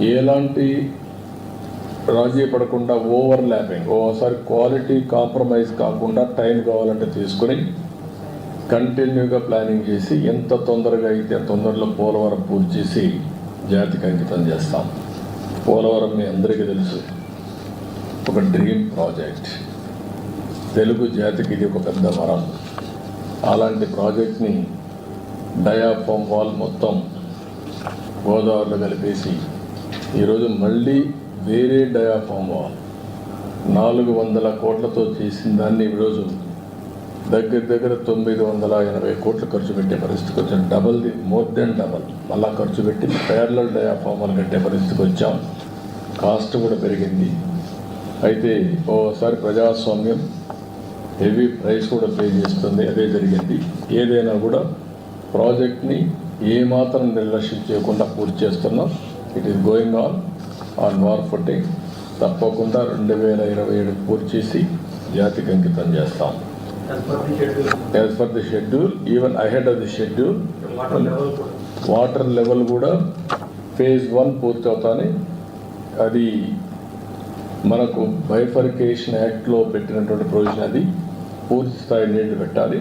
ఎలాంటి రాజీ పడకుండా ఓవర్ ల్యాపింగ్ ఓసారి క్వాలిటీ కాంప్రమైజ్ కాకుండా టైం కావాలంటే తీసుకుని కంటిన్యూగా ప్లానింగ్ చేసి ఎంత తొందరగా అయితే తొందరలో పోలవరం పూర్తి చేసి జాతికి అంకితం చేస్తాం. పోలవరం మీ అందరికీ తెలుసు. ఒక డ్రీమ్ ప్రాజెక్ట్. తెలుగు జాతికి ఇది ఒక పెద్ద వరం. అలాంటి ప్రాజెక్ట్ని డయాఫామ్ వాల్ మొత్తం గోదావరిలో కలిపేసి ఈరోజు మళ్ళీ వేరే డయాఫామ్ వాల్ నాలుగు వందల కోట్లతో చేసిన దాన్ని ఈరోజు దగ్గర దగ్గర తొమ్మిది వందల ఎనభై కోట్లు ఖర్చు పెట్టే పరిస్థితికి వచ్చాం. Double the more than double మళ్ళా ఖర్చు పెట్టి పేర్లల్ డయాఫామ్ వాల్ కట్టే పరిస్థితికి వచ్చాం. కాస్ట్ కూడా పెరిగింది. అయితే ఓసారి ప్రజాస్వామ్యం హెవీ ప్రైస్ కూడా పే చేస్తుంది. అదే జరిగింది. ఏదైనా కూడా ప్రాజెక్ట్ని ఏమాత్రం నిర్లక్ష్యం చేయకుండా పూర్తి చేస్తున్నాం. It is going on on war footing తప్పకుండా రెండు వేల ఇరవై ఏడు పూర్తి చేసి జాతికి అంకితం చేస్తాం. As per the schedule even ahead of the schedule water level కూడా వాటర్ లెవెల్ కూడా ఫేజ్ వన్ పూర్తి అవుతాని అది మనకు బైఫర్కేషన్ యాక్ట్లో పెట్టినటువంటి ప్రొవిజన్ అది పూర్తి స్థాయి నీళ్ళు పెట్టాలి.